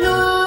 No.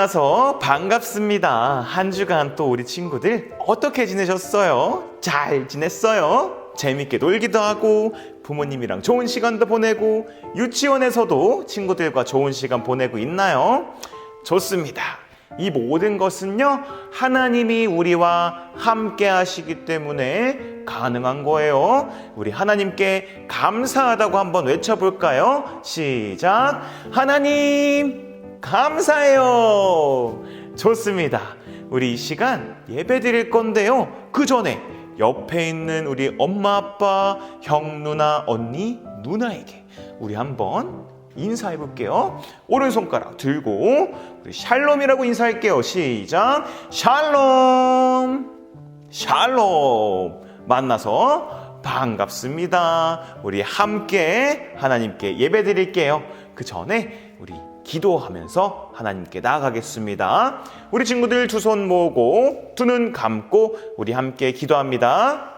만나서 반갑습니다. 한 주간 또 우리 친구들 어떻게 지내셨어요? 잘 지냈어요? 재밌게 놀기도 하고 부모님이랑 좋은 시간도 보내고 유치원에서도 친구들과 좋은 시간 보내고 있나요? 좋습니다. 이 모든 것은요, 하나님이 우리와 함께 하시기 때문에 가능한 거예요. 우리 하나님께 감사하다고 한번 외쳐볼까요? 시작. 하나님, 감사해요. 좋습니다. 우리 이 시간 예배 드릴 건데요. 그 전에 옆에 있는 우리 엄마, 아빠, 형, 누나, 언니, 누나에게 우리 한번 인사해 볼게요. 오른손가락 들고 우리 샬롬이라고 인사할게요. 시작. 샬롬. 샬롬. 만나서 반갑습니다. 우리 함께 하나님께 예배 드릴게요. 그 전에 우리 기도하면서 하나님께 나아가겠습니다. 우리 친구들 두 손 모으고 두 눈 감고 우리 함께 기도합니다.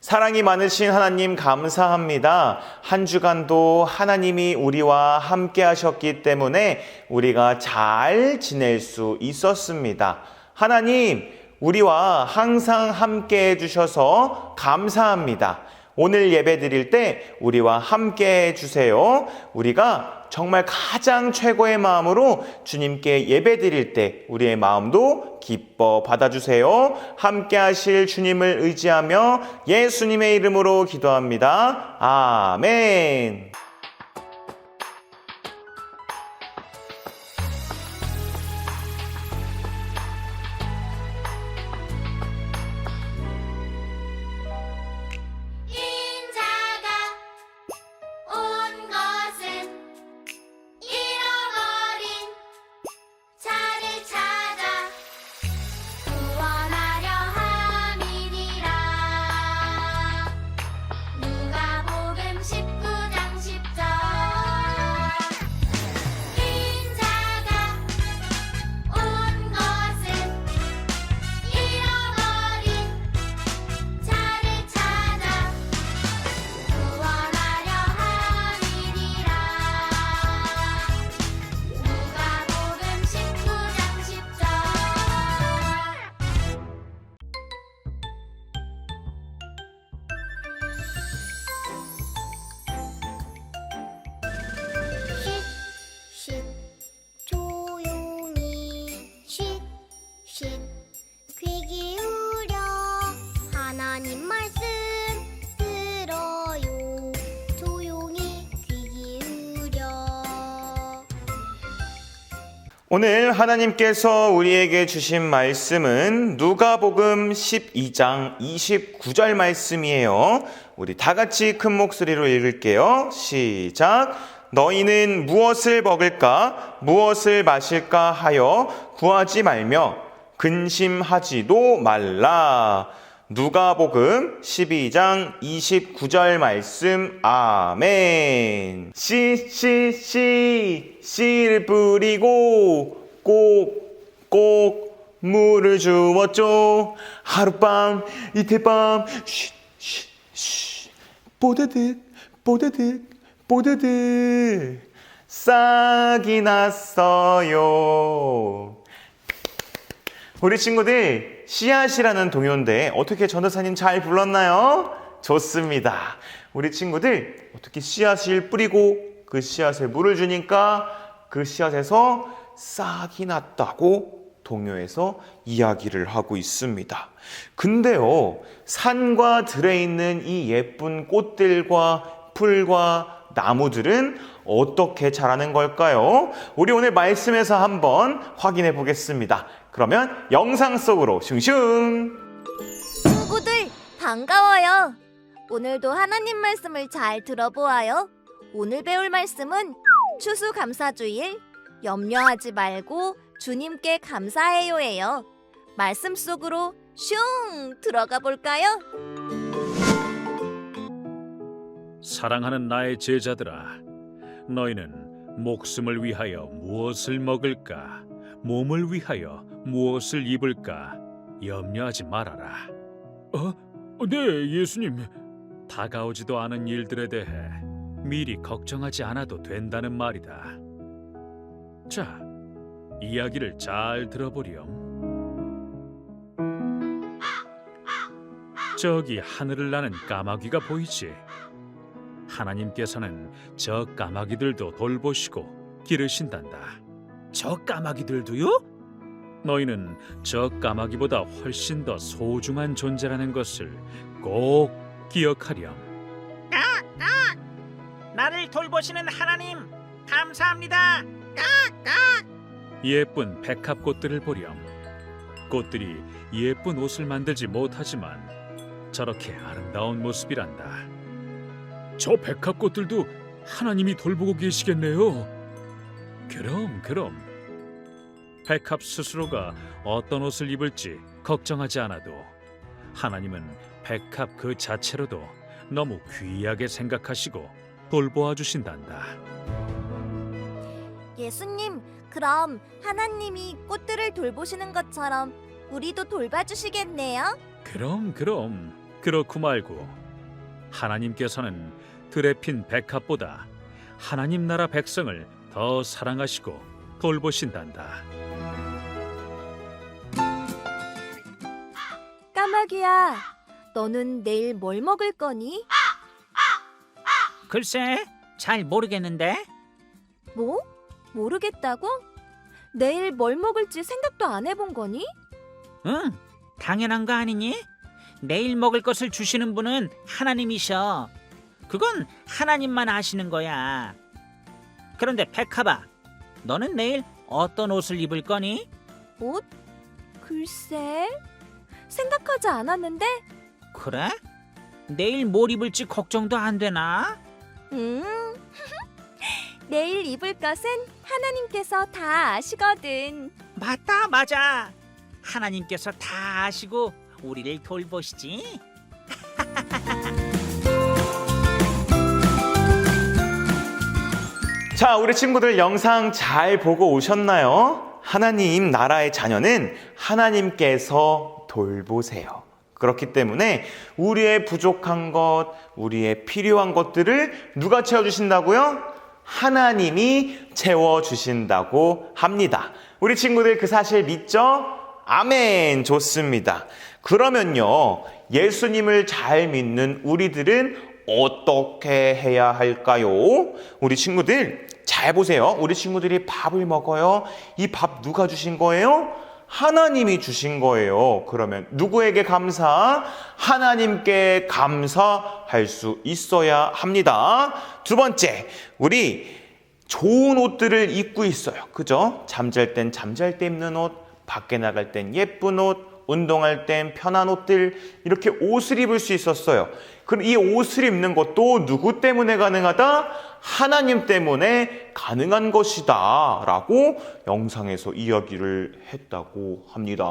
사랑이 많으신 하나님 감사합니다. 한 주간도 하나님이 우리와 함께 하셨기 때문에 우리가 잘 지낼 수 있었습니다. 하나님, 우리와 항상 함께 해주셔서 감사합니다. 오늘 예배 드릴 때 우리와 함께 해주세요. 우리가 정말 가장 최고의 마음으로 주님께 예배 드릴 때 우리의 마음도 기뻐 받아주세요. 함께 하실 주님을 의지하며 예수님의 이름으로 기도합니다. 아멘. 오늘 하나님께서 우리에게 주신 말씀은 누가복음 12장 29절 말씀이에요. 우리 다 같이 큰 목소리로 읽을게요. 시작. 너희는 무엇을 먹을까, 무엇을 마실까 하여 구하지 말며 근심하지도 말라. 누가복음 12장 29절 말씀 아멘. 씨, 씨, 씨, 씨를 뿌리고 꼭, 꼭 물을 주었죠. 하룻밤, 이틀밤, 쉬, 쉬, 쉬. 뽀드득, 뽀드득, 뽀드득. 싹이 났어요. 우리 친구들 씨앗이라는 동요인데 어떻게 전도사님 잘 불렀나요? 좋습니다. 우리 친구들 어떻게 씨앗을 뿌리고 그 씨앗에 물을 주니까 그 씨앗에서 싹이 났다고 동요에서 이야기를 하고 있습니다. 근데요, 산과 들에 있는 이 예쁜 꽃들과 풀과 나무들은 어떻게 자라는 걸까요? 우리 오늘 말씀에서 한번 확인해 보겠습니다. 그러면 영상 속으로 슝슝! 친구들 반가워요. 오늘도 하나님 말씀을 잘 들어보아요. 오늘 배울 말씀은 추수감사주일 염려하지 말고 주님께 감사해요예요. 말씀 속으로 슝 들어가 볼까요? 사랑하는 나의 제자들아, 너희는 목숨을 위하여 무엇을 먹을까, 몸을 위하여 무엇을 입을까 염려하지 말아라. 어, 네, 예수님. 다가오지도 않은 일들에 대해 미리 걱정하지 않아도 된다는 말이다. 자, 이야기를 잘 들어보렴. 저기 하늘을 나는 까마귀가 보이지? 하나님께서는 저 까마귀들도 돌보시고 기르신단다. 저 까마귀들도요? 너희는 저 까마귀보다 훨씬 더 소중한 존재라는 것을 꼭 기억하렴. 나를 돌보시는 하나님 감사합니다. 예쁜 백합 꽃들을 보렴. 꽃들이 예쁜 옷을 만들지 못하지만 저렇게 아름다운 모습이란다. 저 백합 꽃들도 하나님이 돌보고 계시겠네요. 그럼 그럼. 백합 스스로가 어떤 옷을 입을지 걱정하지 않아도 하나님은 백합 그 자체로도 너무 귀하게 생각하시고 돌보아 주신단다. 예수님, 그럼 하나님이 꽃들을 돌보시는 것처럼 우리도 돌봐주시겠네요? 그럼 그럼 그렇고 말고 하나님께서는 들에 핀 백합보다 하나님 나라 백성을 더 사랑하시고 돌보신단다. 까마귀야, 너는 내일 뭘 먹을 거니? 글쎄 잘 모르겠는데 뭐? 모르겠다고? 내일 뭘 먹을지 생각도 안 해본 거니? 응 당연한 거 아니니? 내일 먹을 것을 주시는 분은 하나님이셔. 그건 하나님만 아시는 거야. 그런데 백합아, 너는 내일 어떤 옷을 입을 거니? 옷? 글쎄, 생각하지 않았는데? 그래? 내일 뭘 입을지 걱정도 안 되나? 음, 내일 입을 것은 하나님께서 다 아시거든. 맞다, 맞아. 하나님께서 다 아시고 우리를 돌보시지. 자, 우리 친구들 영상 잘 보고 오셨나요? 하나님 나라의 자녀는 하나님께서 돌보세요. 그렇기 때문에 우리의 부족한 것, 우리의 필요한 것들을 누가 채워주신다고요? 하나님이 채워주신다고 합니다. 우리 친구들 그 사실 믿죠? 아멘! 좋습니다. 그러면요, 예수님을 잘 믿는 우리들은 어떻게 해야 할까요? 우리 친구들 잘 보세요. 우리 친구들이 밥을 먹어요. 이 밥 누가 주신 거예요? 하나님이 주신 거예요. 그러면 누구에게 감사? 하나님께 감사할 수 있어야 합니다. 두 번째, 우리 좋은 옷들을 입고 있어요. 그죠? 잠잘 땐 잠잘 때 입는 옷, 밖에 나갈 땐 예쁜 옷, 운동할 땐 편한 옷들, 이렇게 옷을 입을 수 있었어요. 그럼 이 옷을 입는 것도 누구 때문에 가능하다? 하나님 때문에 가능한 것이다. 라고 영상에서 이야기를 했다고 합니다.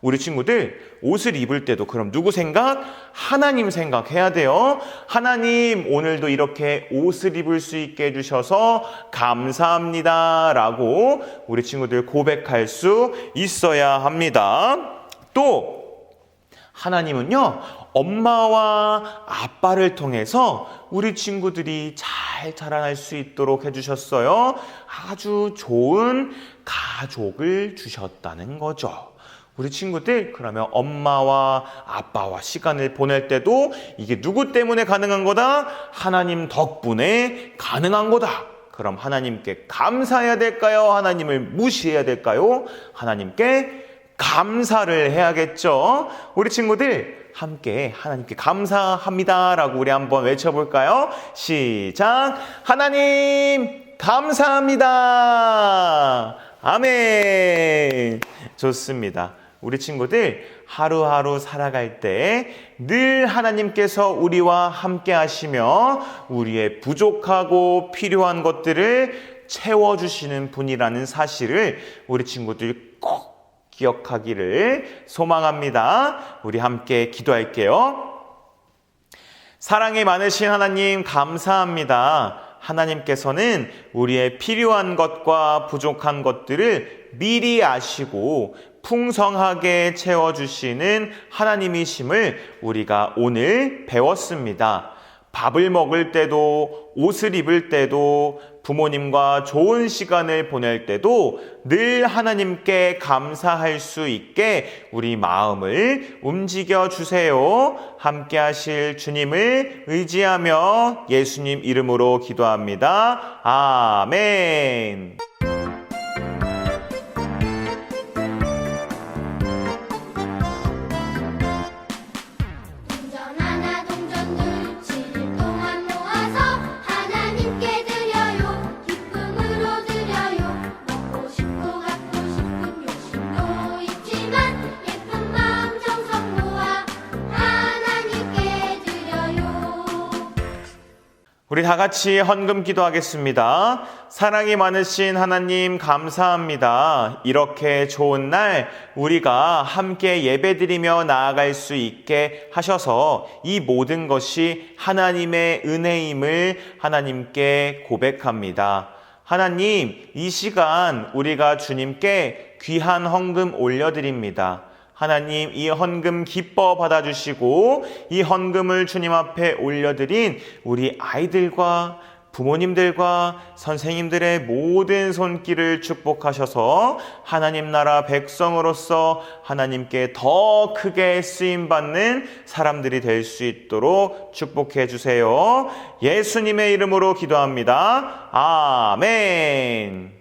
우리 친구들, 옷을 입을 때도 그럼 누구 생각? 하나님 생각해야 돼요. 하나님, 오늘도 이렇게 옷을 입을 수 있게 해주셔서 감사합니다. 라고 우리 친구들 고백할 수 있어야 합니다. 또, 하나님은요, 엄마와 아빠를 통해서 우리 친구들이 잘 자라날 수 있도록 해주셨어요. 아주 좋은 가족을 주셨다는 거죠. 우리 친구들, 그러면 엄마와 아빠와 시간을 보낼 때도 이게 누구 때문에 가능한 거다? 하나님 덕분에 가능한 거다. 그럼 하나님께 감사해야 될까요? 하나님을 무시해야 될까요? 하나님께 감사를 해야겠죠. 우리 친구들 함께 하나님께 감사합니다라고 우리 한번 외쳐볼까요? 시작. 하나님 감사합니다. 아멘. 좋습니다. 우리 친구들 하루하루 살아갈 때 늘 하나님께서 우리와 함께 하시며 우리의 부족하고 필요한 것들을 채워주시는 분이라는 사실을 우리 친구들 꼭 기억하기를 소망합니다. 우리 함께 기도할게요. 사랑이 많으신 하나님 감사합니다. 하나님께서는 우리의 필요한 것과 부족한 것들을 미리 아시고 풍성하게 채워주시는 하나님이심을 우리가 오늘 배웠습니다. 밥을 먹을 때도 옷을 입을 때도 부모님과 좋은 시간을 보낼 때도 늘 하나님께 감사할 수 있게 우리 마음을 움직여 주세요. 함께 하실 주님을 의지하며 예수님 이름으로 기도합니다. 아멘. 우리 다 같이 헌금 기도하겠습니다. 사랑이 많으신 하나님 감사합니다. 이렇게 좋은 날 우리가 함께 예배드리며 나아갈 수 있게 하셔서 이 모든 것이 하나님의 은혜임을 하나님께 고백합니다. 하나님, 이 시간 우리가 주님께 귀한 헌금 올려드립니다. 하나님 이 헌금 기뻐 받아주시고 이 헌금을 주님 앞에 올려드린 우리 아이들과 부모님들과 선생님들의 모든 손길을 축복하셔서 하나님 나라 백성으로서 하나님께 더 크게 쓰임 받는 사람들이 될 수 있도록 축복해 주세요. 예수님의 이름으로 기도합니다. 아멘.